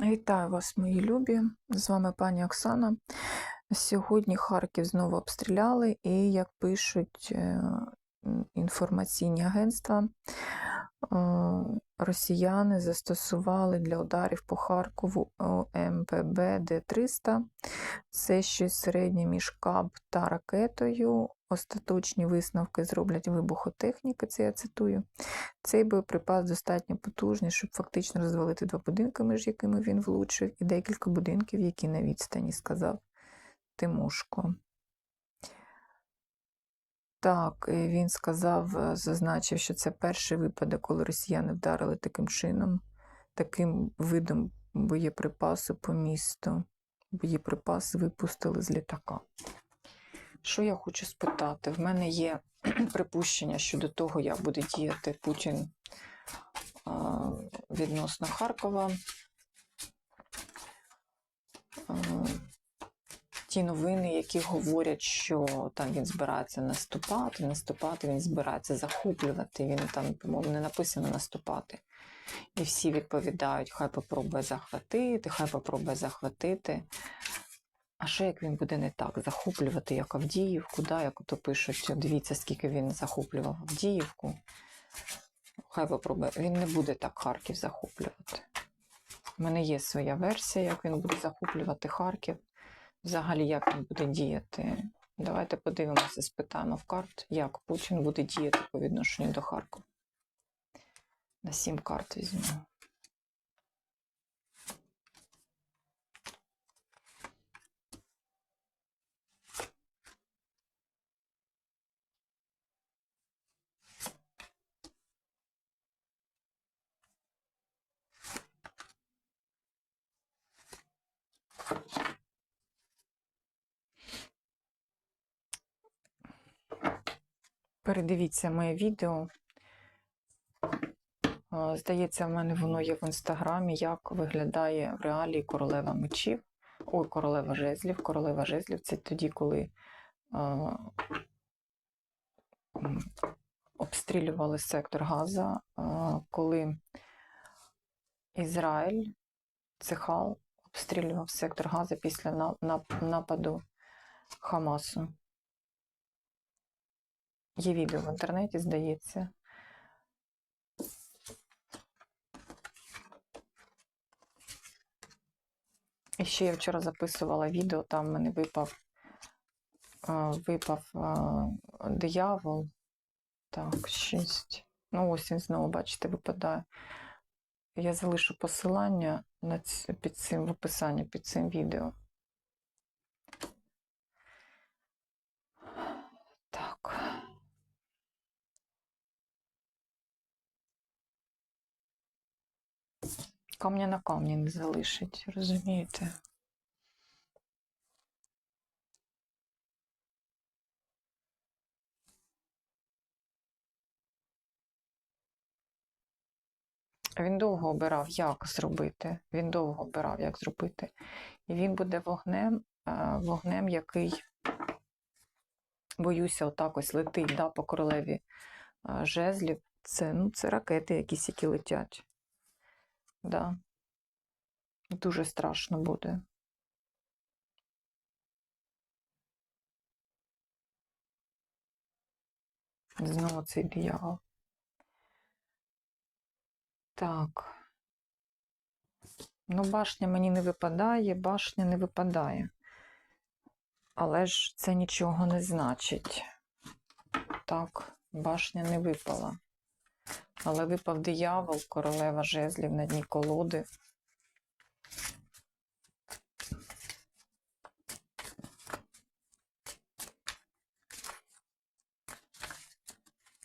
Вітаю вас, мої любі! З вами пані Оксана. Сьогодні Харків знову обстріляли, і, як пишуть е, інформаційні агентства, е, росіяни застосували для ударів по Харкову ОМПБ Д-300. Це щось середнє між КАБ та ракетою. Остаточні висновки зроблять вибухотехніки, це я цитую. Цей боєприпас достатньо потужний, щоб фактично розвалити два будинки, між якими він влучив, і декілька будинків, які на відстані, сказав Тимошко. Так, він сказав, е, зазначив, що це перший випадок, коли росіяни вдарили таким чином, таким видом боєприпасу по місту. Боєприпаси випустили з літака. Що я хочу спитати? В мене є припущення щодо того, як буде діяти Путін відносно Харкова. Ті новини, які говорять, що там він збирається наступати, наступати, він збирається захоплювати. Він там, по-моєму, не написано наступати. І всі відповідають: хай попробує захватити, хай попробує захватити. А що як він буде не так захоплювати, як Авдіївку, да, як то пишуть, дивіться, скільки він захоплював Авдіївку. Хай попробує. Він не буде так Харків захоплювати. У мене є своя версія, як він буде захоплювати Харків. Взагалі, як він буде діяти. Давайте подивимося, спитаємо в карт, як Путін буде діяти по відношенню до Харкова. На сім карт візьму. Передивіться моє відео. Здається, в мене воно є в інстаграмі, як виглядає в реалії королева мечів. Ой, королева жезлів. Королева жезлів це тоді, коли м, обстрілювали сектор Газа, а, коли Ізраїль, Цехал, обстрілював сектор Газа після нападу Хамасу. Є відео в інтернеті, здається. І ще я вчора записувала відео, там в мене випав, а, випав диявол. Так, шість. Ну, ось він знову, бачите, випадає. Я залишу посилання під цим в описанні під цим відео. Так. Камня на камні не залишить, розумієте? Він довго обирав, як зробити. Він довго обирав, як зробити. І він буде вогнем, е, вогнем, який, боюся, отак ось летить да, по королеві е, жезлів. Це, ну, це ракети якісь, які летять. Да. Дуже страшно буде. Знову цей диявол. Так. Ну, башня мені не випадає, башня не випадає. Але ж це нічого не значить. Так, башня не випала. Але випав диявол, королева жезлів на дні колоди.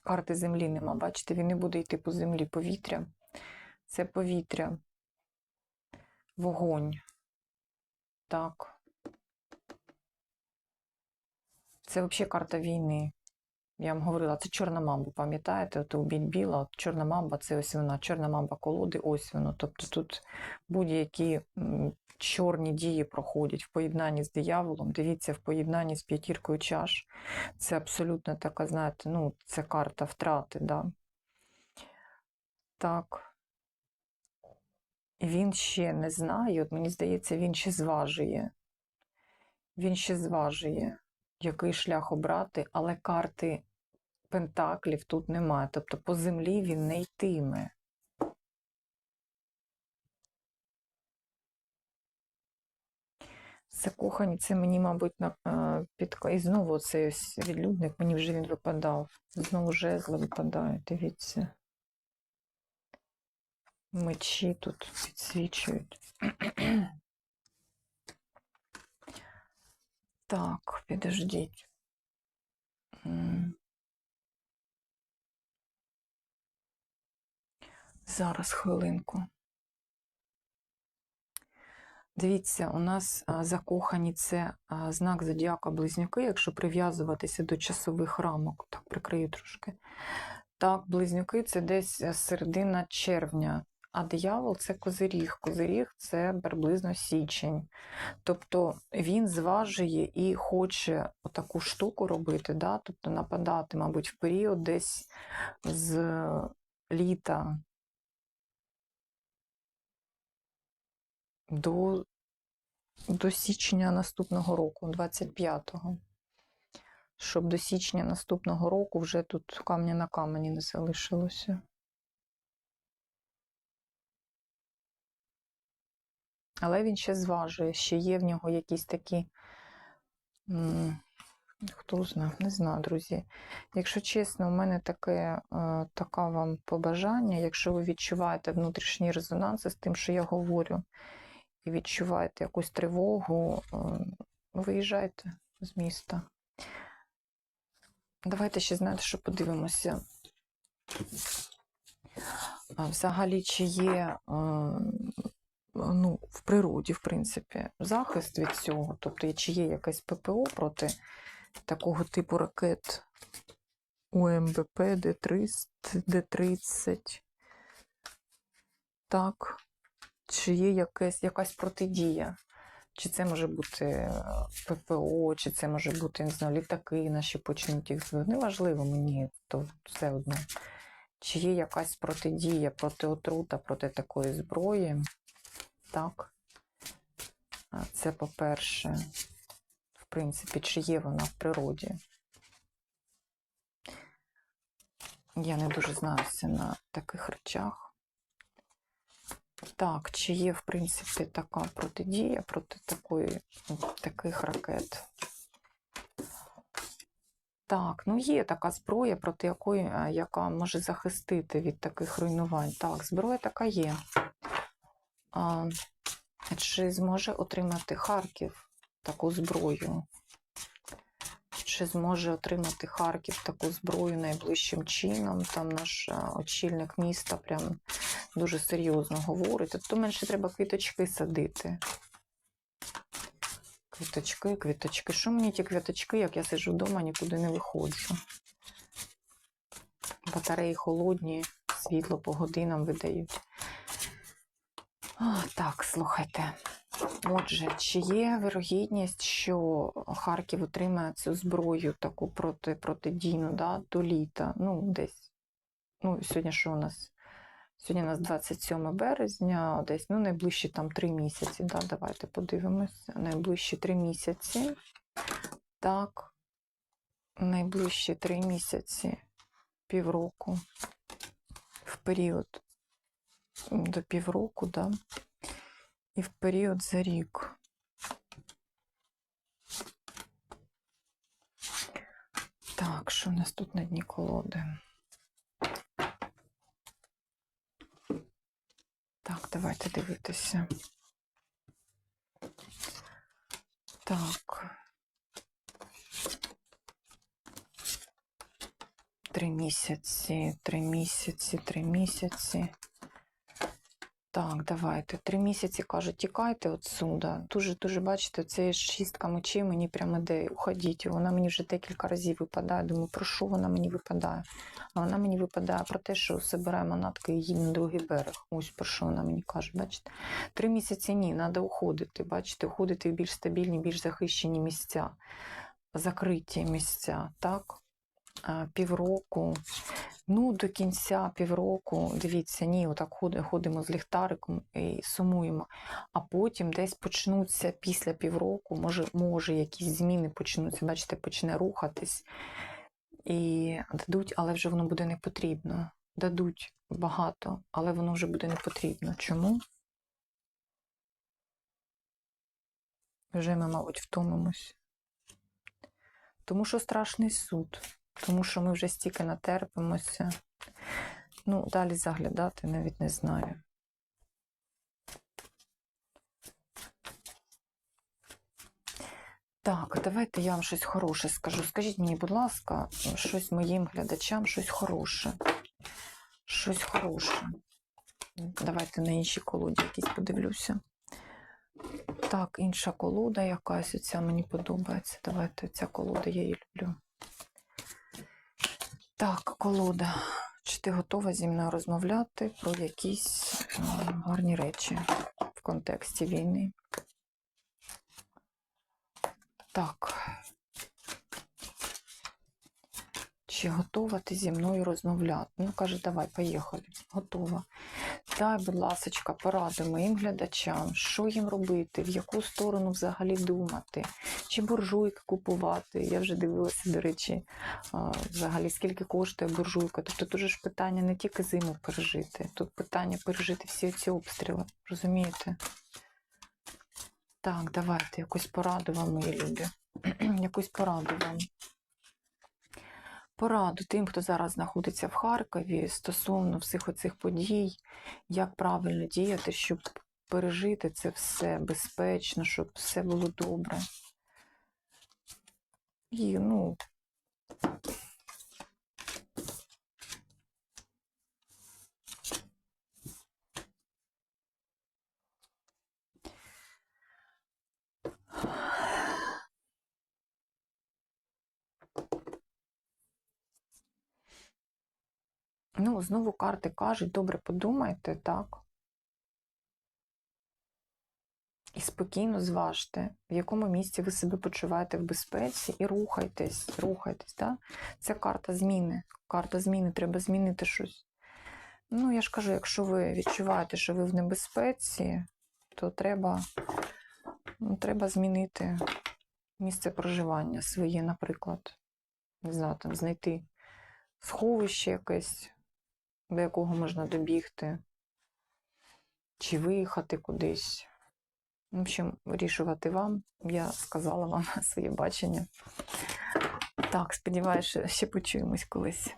Карти землі нема. Бачите, він не буде йти по землі повітря. Це повітря. Вогонь. Так. Це взагалі карта війни. Я вам говорила, це чорна мамба, пам'ятаєте? От убіть біла, от чорна мамба це ось вона, чорна мамба колоди, ось воно. Тобто тут будь-які чорні дії проходять в поєднанні з дияволом. Дивіться, в поєднанні з п'ятіркою чаш. Це абсолютно така, знаєте, ну, це карта втрати, да. Так. Він ще не знає, от мені здається, він ще зважує. Він ще зважує, який шлях обрати, але карти Пентаклів тут немає. Тобто по землі він не йтиме. Закохані, це мені, мабуть, на, е, під... І знову цей ось відлюдник, мені вже він випадав. Знову жезли випадають, дивіться. Мечі тут підсвічують. Так, підождіть. Зараз хвилинку. Дивіться, у нас закохані це знак зодіака близнюки, якщо прив'язуватися до часових рамок, так прикрию трошки. Так, близнюки це десь е, середина червня, а диявол це козиріг. Козиріг це приблизно січень. Тобто він зважує і хоче таку штуку робити, да? тобто нападати, мабуть, в період десь з літа до, до січня наступного року, 25-го. Щоб до січня наступного року вже тут камня на камені не залишилося. Але він ще зважує, ще є в нього якісь такі. Хто знає, не знаю, друзі. Якщо чесно, у мене таке, е, таке вам побажання, якщо ви відчуваєте внутрішній резонанс з тим, що я говорю, і відчуваєте якусь тривогу, е, виїжджайте з міста. Давайте ще знаєте, що подивимося. Взагалі, чи є е, ну, в природі, в принципі, захист від цього? Тобто, чи є якесь ППО проти такого типу ракет УМБП, Д-300, Д-30? Так. Чи є якась, якась протидія? Чи це може бути е, ППО, чи це може бути, не знаю, літаки наші почнуть їх. Неважливо мені, то все одно. Чи є якась протидія проти отрута, проти такої зброї? Так. Це по-перше, в принципі, чи є вона в природі? Я не дуже знаюся на таких речах. Так, чи є, в принципі, така протидія проти такої, таких ракет? Так, ну є така зброя, проти якої, е, яка може захистити від таких руйнувань. Так, зброя така є. А, чи зможе отримати Харків таку зброю? Чи зможе отримати Харків таку зброю найближчим чином? Там наш е, очільник міста прям дуже серйозно говорить. То менше треба квіточки садити. Квіточки, квіточки. Що мені ті квіточки, як я сиджу вдома, нікуди не виходжу. Батареї холодні, світло по годинам видають. Так, слухайте. Отже, чи є вирогідність, що Харків отримає цю зброю таку проти, протидійну да, до літа? Ну, десь. Ну, сьогодні що у нас? Сьогодні у нас 27 березня, десь ну, найближчі там три місяці. Да, Давайте подивимося. Найближчі три місяці. Так, найближчі три місяці, півроку, в період до півроку, да, і в період за рік. Так, що у нас тут на дні колоди? Так, давайте дивитися. Так. Три місяці, три місяці, три місяці. Так, давайте. Три місяці кажуть, тікайте отсюда. Дуже-дуже, бачите, це шістка мечей мені прямо іде, уходіть. Вона мені вже декілька разів випадає. Думаю, про що вона мені випадає? А вона мені випадає про те, що собирає манатки і їде на другий берег. Ось про що вона мені каже, бачите? Три місяці ні, треба уходити. Бачите, уходити в більш стабільні, більш захищені місця, закриті місця. Так? Півроку. Ну, до кінця півроку, дивіться, ні, отак ходимо з ліхтариком і сумуємо. А потім десь почнуться після півроку, може, може якісь зміни почнуться, бачите, почне рухатись. І дадуть, але вже воно буде не потрібно. Дадуть багато, але воно вже буде не потрібно. Чому? Вже ми, мабуть, втомимось. Тому що страшний суд. Тому що ми вже стільки натерпимося. Ну, далі заглядати навіть не знаю. Так, давайте я вам щось хороше скажу. Скажіть мені, будь ласка, щось моїм глядачам, щось хороше. Щось хороше. Давайте на іншій колоді якісь подивлюся. Так, інша колода якась, оця мені подобається. Давайте ця колода, я її люблю. Так, колода. Чи ти готова зі мною розмовляти про якісь гарні речі в контексті війни? Так. Чи готова ти зі мною розмовляти? Ну, каже, давай, поїхали. Готова. Дай, будь ласочка, поради моїм глядачам, що їм робити, в яку сторону взагалі думати, чи буржуйки купувати. Я вже дивилася, до речі, взагалі, скільки коштує буржуйка. Тобто тут ж питання не тільки зиму пережити, тут питання пережити всі ці обстріли. Розумієте? Так, давайте якусь пораду вам, мої любі. якусь пораду вам. Пораду тим, хто зараз знаходиться в Харкові стосовно всіх оцих подій, як правильно діяти, щоб пережити це все безпечно, щоб все було добре. І, ну, ну, знову карти кажуть, добре подумайте, так. І спокійно зважте, в якому місці ви себе почуваєте в безпеці, і рухайтесь, рухайтесь. Да? Це карта зміни. Карта зміни, треба змінити щось. Ну, я ж кажу, якщо ви відчуваєте, що ви в небезпеці, то треба, ну, треба змінити місце проживання своє, наприклад. Не знаю, там знайти сховище якесь, до якого можна добігти, чи виїхати кудись. В общем, вирішувати вам. Я сказала вам своє бачення. Так, сподіваюся, ще почуємось колись.